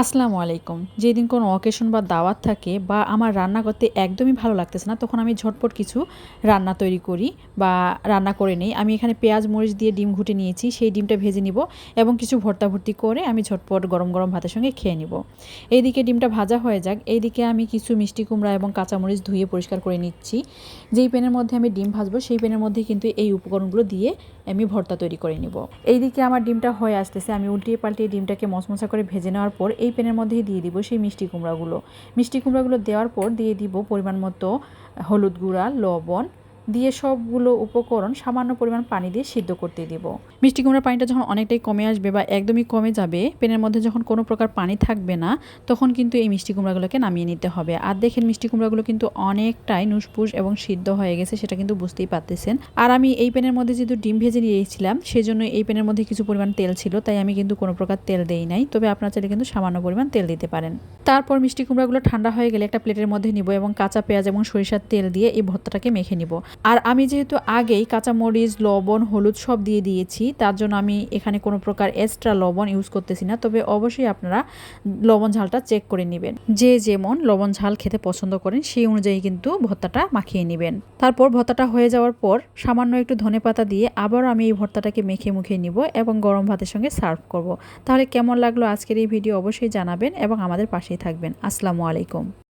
আসসালামু আলাইকুম। যেদিন কোনো অকেশন বা দাওয়াত থাকে বা আমার রান্না করতে একদমই ভালো লাগতেছে না, তখন আমি ঝটপট কিছু রান্না তৈরি করি বা রান্না করে নিই। আমি এখানে পেঁয়াজ, মরিচ দিয়ে ডিম ঘুটে নিয়েছি, সেই ডিমটা ভেজে নিব এবং কিছু ভর্তা ভর্তি করে আমি ঝটপট গরম গরম ভাতের সঙ্গে খেয়ে নিব। এইদিকে ডিমটা ভাজা হয়ে যাক। এইদিকে আমি কিছু মিষ্টি কুমড়া এবং কাঁচামরিচ ধুয়ে পরিষ্কার করে নিচ্ছি। যেই প্যানের মধ্যে আমি ডিম ভাজবো, সেই প্যানের মধ্যে কিন্তু এই উপকরণগুলো দিয়ে আমি ভর্তা তৈরি করে নিব। এইদিকে আমার ডিমটা হয়ে আসতেছে। আমি উল্টিয়ে পাল্টিয়ে ডিমটাকে মশমশা করে ভেজে নেওয়ার পর এই প্যানের মধ্যেই দিয়ে দিব সেই মিষ্টি কুমড়াগুলো। মিষ্টি কুমড়াগুলো দেওয়ার পর দিয়ে দিব পরিমাণ মতো হলুদ গুঁড়া, লবণ দিয়ে সবগুলো উপকরণ সামান্য পরিমাণ পানি দিয়ে সিদ্ধ করতে দিব। মিষ্টি কুমড়ার পানিটা যখন অনেকটাই কমে আসবে বা একদমই কমে যাবে, পেনের মধ্যে যখন কোনো প্রকার পানি থাকবে না, তখন কিন্তু এই মিষ্টি কুমড়াগুলোকে নামিয়ে নিতে হবে। আর দেখেন মিষ্টি কুমড়াগুলো কিন্তু অনেকটাই নুসপুস এবং সিদ্ধ হয়ে গেছে সেটা কিন্তু বুঝতেই পারতেছেন। আর আমি এই পেনের মধ্যে যেহেতু ডিম ভেজে নিয়েছিলাম, সেজন্য এই পেনের মধ্যে কিছু পরিমাণ তেল ছিল, তাই আমি কিন্তু কোনো প্রকার তেল দেই নাই। তবে আপনার চাইলে কিন্তু সামান্য পরিমাণ তেল দিতে পারেন। তারপর মিষ্টি কুমড়াগুলো ঠান্ডা হয়ে গেলে একটা প্লেটের মধ্যে নিব এবং কাঁচা পেঁয়াজ এবং সরিষার তেল দিয়ে এই ভর্তাটাকে মেখে নিব। আর আমি যেহেতু আগেই কাঁচামরিচ, লবণ, হলুদ সব দিয়ে দিয়েছি, তার জন্য আমি এখানে কোনো প্রকার এক্সট্রা লবণ ইউজ করতেছি না। তবে অবশ্যই আপনারা লবণ ঝালটা চেক করে নেবেন। যে যেমন লবণ ঝাল খেতে পছন্দ করেন, সেই অনুযায়ী কিন্তু ভর্তাটা মাখিয়ে নেবেন। তারপর ভর্তাটা হয়ে যাওয়ার পর সামান্য একটু ধনে পাতা দিয়ে আবার আমি এই ভর্তাটাকে মেখে মুখে নিব এবং গরম ভাতের সঙ্গে সার্ভ করব। তাহলে কেমন লাগল আজকের এই ভিডিও অবশ্যই জানাবেন এবং আমাদের পাশেই থাকবেন। আসসালামু আলাইকুম।